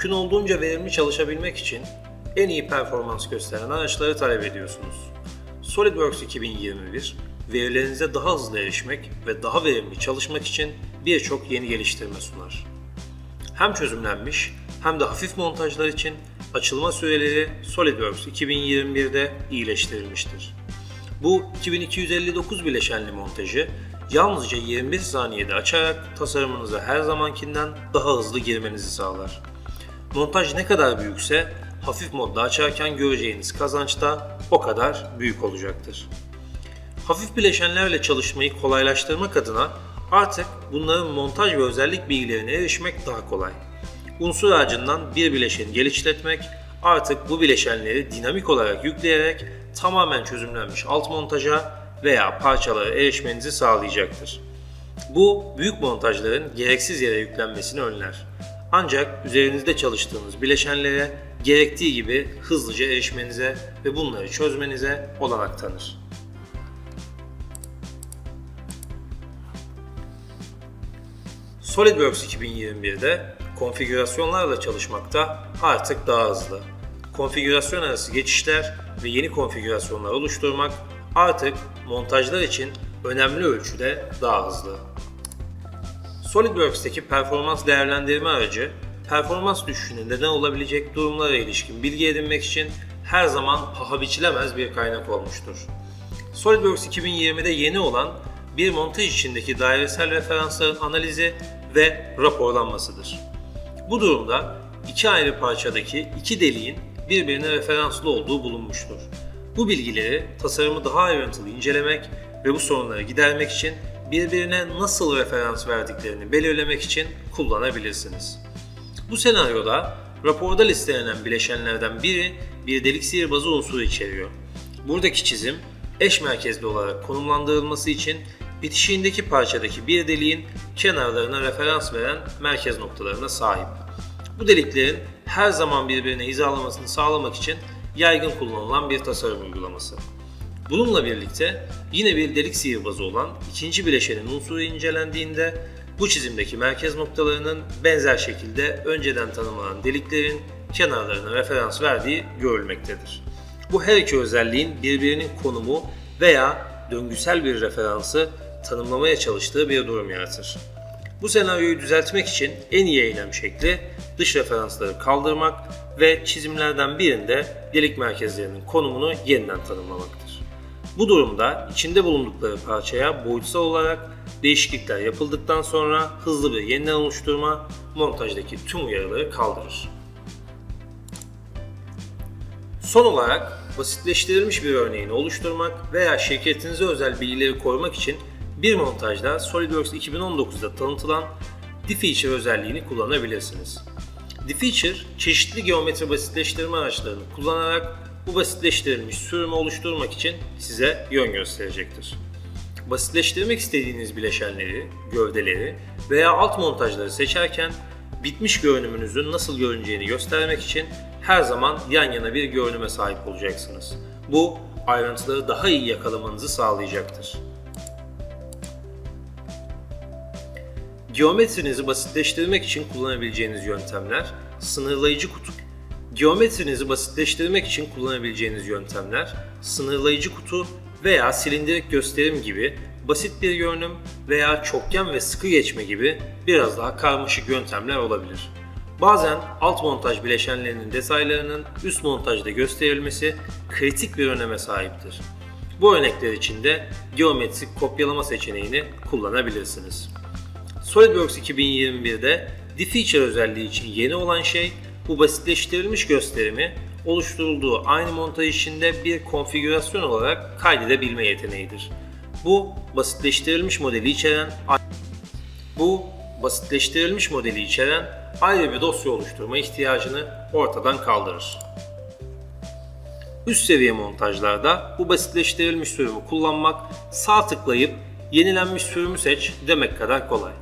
mümkün olduğunca verimli çalışabilmek için en iyi performans gösteren araçları talep ediyorsunuz. SolidWorks 2021, verilerinize daha hızlı erişmek ve daha verimli çalışmak için birçok yeni geliştirme sunar. Hem çözümlenmiş hem de hafif montajlar için açılma süreleri SolidWorks 2021'de iyileştirilmiştir. Bu 2259 bileşenli montajı yalnızca 21 saniyede açarak tasarımınıza her zamankinden daha hızlı girmenizi sağlar. Montaj ne kadar büyükse hafif modda açarken göreceğiniz kazanç da o kadar büyük olacaktır. Hafif bileşenlerle çalışmayı kolaylaştırmak adına artık bunların montaj ve özellik bilgilerine erişmek daha kolay. Unsur ağacından bir bileşeni geliştirmek artık bu bileşenleri dinamik olarak yükleyerek tamamen çözümlenmiş alt montaja veya parçalara erişmenizi sağlayacaktır. Bu büyük montajların gereksiz yere yüklenmesini önler. Ancak üzerinizde çalıştığınız bileşenlere gerektiği gibi hızlıca erişmenize ve bunları çözmenize olanak tanır. SolidWorks 2021'de konfigürasyonlarla çalışmakta artık daha hızlı. Konfigürasyon arası geçişler ve yeni konfigürasyonlar oluşturmak artık montajlar için önemli ölçüde daha hızlı. SolidWorks'teki performans değerlendirme aracı, performans düşüşüne neden olabilecek durumlara ilişkin bilgi edinmek için her zaman paha biçilemez bir kaynak olmuştur. SolidWorks 2020'de yeni olan bir montaj içindeki dairesel referansların analizi ve raporlanmasıdır. Bu durumda iki ayrı parçadaki iki deliğin birbirine referanslı olduğu bulunmuştur. Bu bilgileri tasarımı daha ayrıntılı incelemek ve bu sorunları gidermek için birbirine nasıl referans verdiklerini belirlemek için kullanabilirsiniz. Bu senaryoda raporda listelenen bileşenlerden biri bir delik sihirbazı unsuru içeriyor. Buradaki çizim eş merkezli olarak konumlandırılması için bitişiğindeki parçadaki bir deliğin kenarlarına referans veren merkez noktalarına sahip. Bu deliklerin her zaman birbirine hizalamasını sağlamak için yaygın kullanılan bir tasarım uygulaması. Bununla birlikte yine bir delik sihirbazı olan ikinci bileşenin unsuru incelendiğinde bu çizimdeki merkez noktalarının benzer şekilde önceden tanımlanan deliklerin kenarlarına referans verdiği görülmektedir. Bu her iki özelliğin birbirinin konumu veya döngüsel bir referansı tanımlamaya çalıştığı bir durum yaratır. Bu senaryoyu düzeltmek için en iyi eylem şekli dış referansları kaldırmak ve çizimlerden birinde delik merkezlerinin konumunu yeniden tanımlamaktır. Bu durumda içinde bulundukları parçaya boyutsal olarak değişiklikler yapıldıktan sonra hızlı bir yeniden oluşturma montajdaki tüm uyarıları kaldırır. Son olarak basitleştirilmiş bir örneğini oluşturmak veya şirketinize özel bilgileri korumak için bir montajda SolidWorks 2019'da tanıtılan D-Feature özelliğini kullanabilirsiniz. D-Feature, çeşitli geometri basitleştirme araçlarını kullanarak bu basitleştirilmiş sürümü oluşturmak için size yön gösterecektir. Basitleştirmek istediğiniz bileşenleri, gövdeleri veya alt montajları seçerken bitmiş görünümünüzün nasıl görüneceğini göstermek için her zaman yan yana bir görünüme sahip olacaksınız. Bu ayrıntıları daha iyi yakalamanızı sağlayacaktır. Geometrinizi basitleştirmek için kullanabileceğiniz yöntemler sınırlayıcı kutu. Geometrinizi basitleştirmek için kullanabileceğiniz yöntemler sınırlayıcı kutu veya silindirik gösterim gibi basit bir görünüm veya çokgen ve sıkı geçme gibi biraz daha karmaşık yöntemler olabilir. Bazen alt montaj bileşenlerinin detaylarının üst montajda gösterilmesi kritik bir öneme sahiptir. Bu örnekler için de geometrik kopyalama seçeneğini kullanabilirsiniz. SolidWorks 2021'de D-Feature özelliği için yeni olan şey bu basitleştirilmiş gösterimi oluşturulduğu aynı montaj içinde bir konfigürasyon olarak kaydedebilme yeteneğidir. Bu basitleştirilmiş modeli içeren bu basitleştirilmiş modeli içeren ayrı bir dosya oluşturma ihtiyacını ortadan kaldırır. Üst seviye montajlarda bu basitleştirilmiş sürümü kullanmak sağ tıklayıp yenilenmiş sürümü seç demek kadar kolay.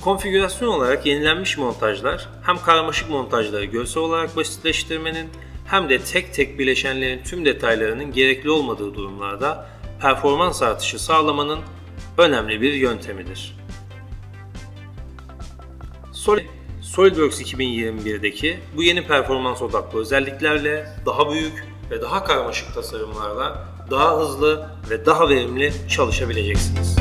Konfigürasyon olarak yenilenmiş montajlar hem karmaşık montajları görsel olarak basitleştirmenin hem de tek tek bileşenlerin tüm detaylarının gerekli olmadığı durumlarda performans artışı sağlamanın önemli bir yöntemidir. Solid SolidWorks 2021'deki bu yeni performans odaklı özelliklerle daha büyük ve daha karmaşık tasarımlarla daha hızlı ve daha verimli çalışabileceksiniz.